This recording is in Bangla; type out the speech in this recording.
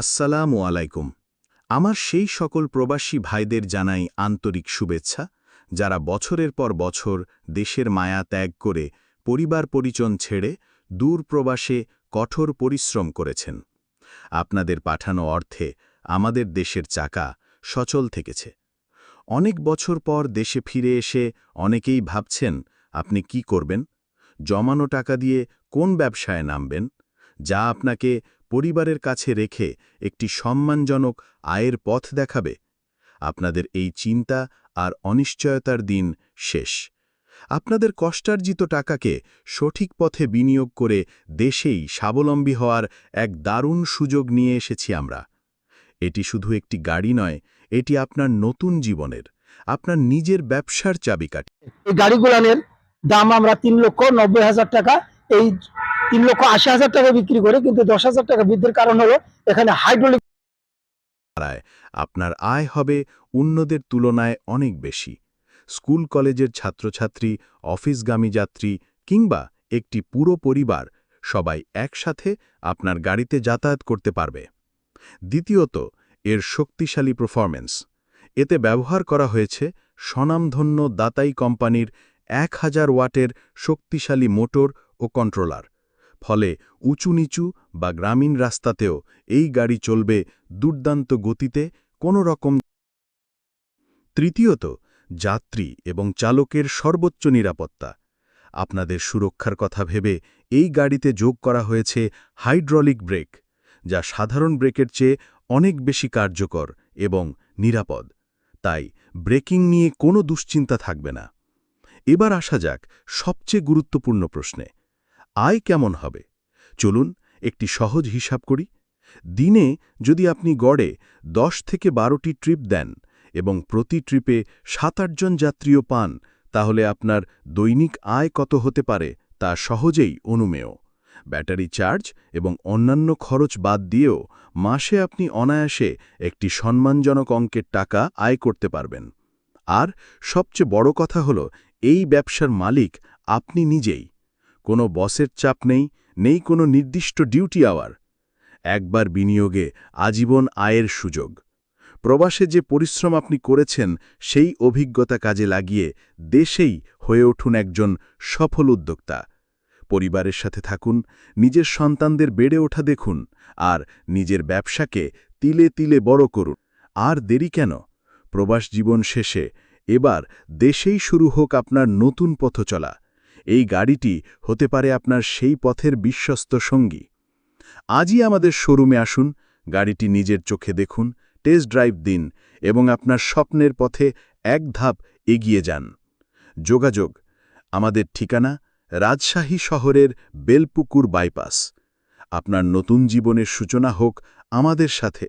আসসালামু আলাইকুম। আমার সেই সকল প্রবাসী ভাইদের জানাই আন্তরিক শুভেচ্ছা, যারা বছরের পর বছর দেশের মায়া ত্যাগ করে পরিবার পরিজন ছেড়ে দূর প্রবাসে কঠোর পরিশ্রম করেছেন। আপনাদের পাঠানো অর্থে আমাদের দেশের চাকা সচল থেকেছে। অনেক বছর পর দেশে ফিরে এসে অনেকেই ভাবছেন, আপনি কি করবেন? জমানো টাকা দিয়ে কোন ব্যবসায় নামবেন? যা আপনাকে পরিবারের কাছে রেখে একটি সম্মানজনক আয়ের পথ দেখাবে। আপনাদের এই চিন্তা আর অনিশ্চয়তার দিন শেষ। আপনাদের কষ্টার্জিত টাকাকে সঠিক পথে বিনিয়োগ করে দেশেই স্বাবলম্বী হওয়ার এক দারুণ সুযোগ নিয়ে এসেছি আমরা। এটি শুধু একটি গাড়ি নয়, এটি আপনার নতুন জীবনের, আপনার নিজের ব্যবসার চাবিকাঠি। এই গাড়িগুলানের দাম আমরা তিন লক্ষ নব্বই হাজার টাকা, এই তিন লক্ষ আশি হাজার টাকা বিক্রি করে, কিন্তু দশ হাজার টাকা বৃদ্ধির কারণ হলো এখানে হাইড্রোলিক আপনার আয় হবে অন্যদের তুলনায় অনেক বেশি। স্কুল, কলেজের ছাত্রছাত্রী, অফিসগামী যাত্রী কিংবা একটি পুরো পরিবার সবাই একসাথে আপনার গাড়িতে যাতায়াত করতে পারবে। দ্বিতীয়ত, এর শক্তিশালী পারফরম্যান্স এতে ব্যবহার করা হয়েছে স্বনামধন্য দাতাই কোম্পানির এক হাজার ওয়াটের শক্তিশালী মোটর ও কন্ট্রোলার ফলে উঁচু নিচু বা গ্রামীণ রাস্তাতেও এই গাড়ি চলবে দুর্দান্ত গতিতে কোনো রকম তৃতীয়ত, যাত্রী এবং চালকের সর্বোচ্চ নিরাপত্তা। আপনাদের সুরক্ষার কথা ভেবে এই গাড়িতে যোগ করা হয়েছে হাইড্রলিক ব্রেক, যা সাধারণ ব্রেকের চেয়ে অনেক বেশি কার্যকর এবং নিরাপদ। তাই ব্রেকিং নিয়ে কোনো দুশ্চিন্তা থাকবে না। এবার আসা যাক সবচেয়ে গুরুত্বপূর্ণ প্রশ্নে। আয় কেমন হবে? চলুন একটি সহজ হিসাব করি। দিনে যদি আপনি গড়ে দশ থেকে বারোটি ট্রিপ দেন এবং প্রতি ট্রিপে সাত আটজন যাত্রীও পান, তাহলে আপনার দৈনিক আয় কত হতে পারে তা সহজেই অনুমেয়। ব্যাটারি চার্জ এবং অন্যান্য খরচ বাদ দিয়েও মাসে আপনি অনায়াসে একটি সম্মানজনক অঙ্কের টাকা আয় করতে পারবেন। আর সবচেয়ে বড় কথা হল, এই ব্যবসার মালিক আপনি নিজেই। কোনো বসের চাপ নেই নেই কোনো নির্দিষ্ট ডিউটি আওয়ার। একবার বিনিয়োগে আজীবন আয়ের সুযোগ। প্রবাসে যে পরিশ্রম আপনি করেছেন, সেই অভিজ্ঞতা কাজে লাগিয়ে দেশেই হয়ে উঠুন একজন সফল উদ্যোক্তা। পরিবারের সাথে থাকুন, নিজের সন্তানদের বেড়ে ওঠা দেখুন, আর নিজের ব্যবসাকে তিলে তিলে বড় করুন। আর দেরি কেন? প্রবাস জীবন শেষে, এবার দেশেই শুরু হোক আপনার নতুন পথ চলা এই গাড়িটি হতে পারে আপনার সেই পথের বিশ্বস্ত সঙ্গী। আজই আমাদের শোরুমে আসুন, গাড়িটি নিজের চোখে দেখুন, টেস্ট ড্রাইভ দিন এবং আপনার স্বপ্নের পথে এক ধাপ এগিয়ে যান। যোগাযোগ, আমাদের ঠিকানা রাজশাহী শহরের বেলপুকুর বাইপাস। আপনার নতুন জীবনের সূচনা হোক আমাদের সাথে।